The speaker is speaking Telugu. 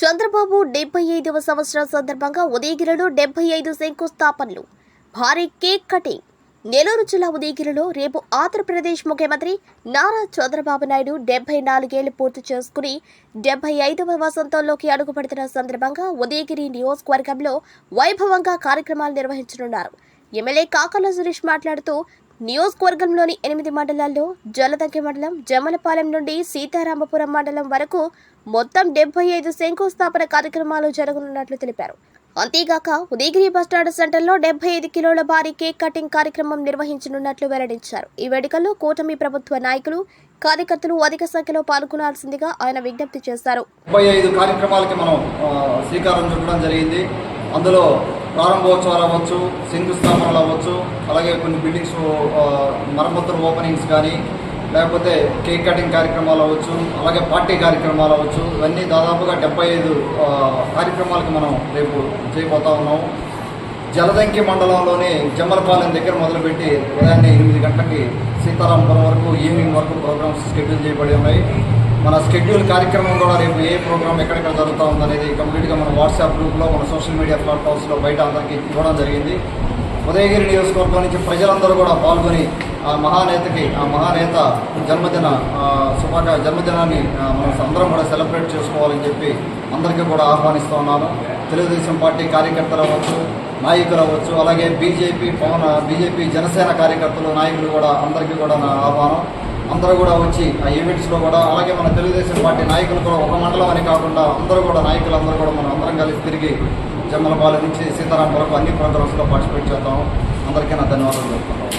చంద్రబాబు డెబ్బై ఐదవ సంవత్సరం సందర్భంగా ఉదయగిరిలో డెబ్బై ఐదు శంకుస్థాపనలు. భారీ కేక్ కటింగ్. నెల్లూరు జిల్లా ఉదయగిరిలో రేపు ఆంధ్రప్రదేశ్ ముఖ్యమంత్రి నారా చంద్రబాబు నాయుడు డెబ్బై నాలుగేళ్ళు పూర్తి చేసుకుని డెబ్బై ఐదవ వసంతంలోకి అడుగుపెడుతున్న సందర్భంగా ఉదయగిరి నియోజకవర్గంలో వైభవంగా కార్యక్రమాలు నిర్వహించనున్నారు. ఎమ్మెల్యే కాకల సురేష్ మాట్లాడుతూ నియోజకవర్గంలోని ఎనిమిది మండలాల్లో జలదంకి మండలం జమలపాలెం నుండి సీతారామపురం మండలం వరకు మొత్తం డెబ్బై ఐదు శంకుస్థాపన కార్యక్రమాలు జరగనున్నట్లు తెలిపారు. అంతేగాక ఉదయగిరి బస్టాండ్ సెంటర్లో డెబ్బై ఐదు కిలోల భారీ కేక్ కటింగ్ కార్యక్రమం నిర్వహించనున్నట్లు వెల్లడించారు. ఈ వేడుకల్లో కూటమి ప్రభుత్వ నాయకులు కార్యకర్తలు అధిక సంఖ్యలో పాల్గొనాల్సిందిగా ఆయన విజ్ఞప్తి చేశారు. డెబ్బై ఐదు కార్యక్రమాలకి మనం శ్రీకారం చుట్టడం జరిగింది. అందులో ప్రారంభోత్సవాలు అవ్వచ్చు శంకుస్థాపనలు అవ్వచ్చు అలాగే కొన్ని బిల్డింగ్స్ మరమ్మతుల మరమ్మతులు ఓపెనింగ్స్ కానీ లేకపోతే కేక్ కటింగ్ కార్యక్రమాలు అవ్వచ్చు అలాగే పార్టీ కార్యక్రమాలు అవ్వచ్చు ఇవన్నీ దాదాపుగా డెబ్బై ఐదు కార్యక్రమాలకు మనం రేపు చేయబోతా ఉన్నాము. జలదంకి మండలంలోని జమ్మలపాలెం దగ్గర మొదలుపెట్టి ఉదయాన్నే ఎనిమిది గంటలకి సీతారాంపురం వరకు ఈవినింగ్ వరకు ప్రోగ్రామ్స్ షెడ్యూల్ చేయబడి ఉన్నాయి. మన షెడ్యూల్ కార్యక్రమం కూడా రేపు ఏ ప్రోగ్రామ్ ఎక్కడెక్కడ జరుగుతూ ఉందనేది కంప్లీట్గా మన వాట్సాప్ గ్రూప్లో మన సోషల్ మీడియా ప్లాట్ఫామ్స్లో బయట అందరికీ ఇవ్వడం జరిగింది. ఉదయగిరి నియోజకవర్గం నుంచి ప్రజలందరూ కూడా పాల్గొని ఆ మహానేతకి ఆ మహానేత జన్మదిన ఆ, శుభాక జన్మదినాన్ని మనం అందరం కూడా సెలబ్రేట్ చేసుకోవాలని చెప్పి అందరికీ కూడా ఆహ్వానిస్తూ ఉన్నాను తెలుగుదేశం పార్టీ కార్యకర్తలు అవ్వచ్చు నాయకులు అవ్వచ్చు అలాగే బీజేపీ పవన్ బీజేపీ జనసేన కార్యకర్తలు నాయకులు కూడా అందరికీ కూడా నా ఆహ్వానం. అందరూ కూడా వచ్చి ఆ ఈవెంట్స్లో కూడా అలాగే మన తెలుగుదేశం పార్టీ నాయకులు కూడా ఒక మండలం అని కాకుండా అందరూ కూడా నాయకులు అందరూ కూడా మనం అందరం కలిసి తిరిగి జమ్మలపాలెం నుంచి సీతారాం వరకు అన్ని ప్రోగ్రామ్స్లో పార్టిసిపేట్ చేద్దాం. అందరికీ నా ధన్యవాదాలు చెప్తున్నాను